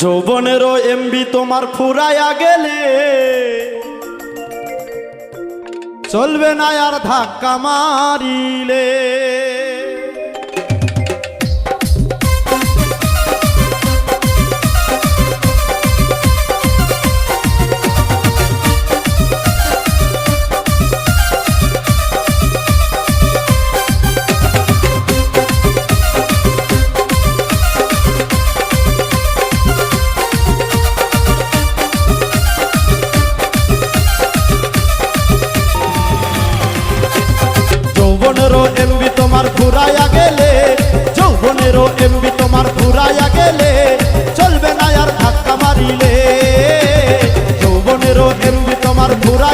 যৌবনেরও MB তোমার ফুরাইয়া গেলে। চলবে না আর ধাক্কা মারিলে। এমবি তোমার